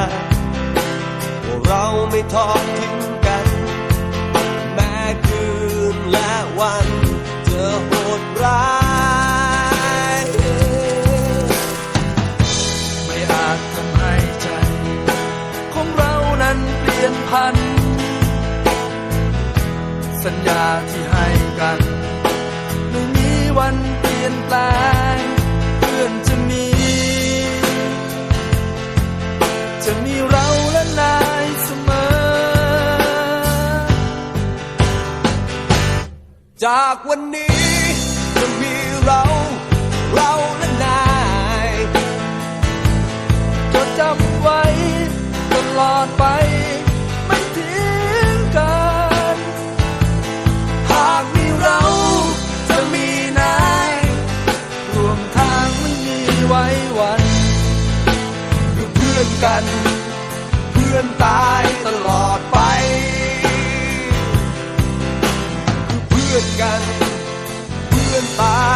ว่าเราไม่ทอดทิ้งกัน แม้คืนและวันจะโหดร้าย ไม่อาจทำให้ใจ ของเรานั้นเปลี่ยนพัน สัญญาที่ให้กัน ไม่มีวัน จะมีเราและนายเสมอ จากวันนี้จะมีเรา เราและนายจดจำ กัน เพื่อนตายตลอดไป เพื่อนกัน เพื่อนตาย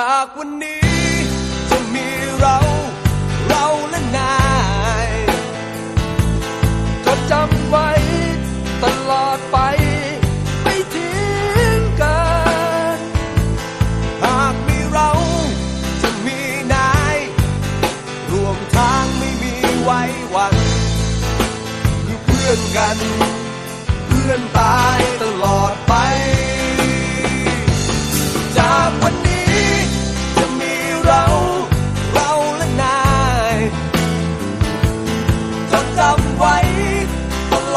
จากวันนี้จะมีเราเราและนายจดจำไว้ตลอดไปไม่ทิ้งกัน หากมีเราจะมีนายรวมทางไม่มีไว้วันคือเพื่อนกัน เพื่อนตายตลอด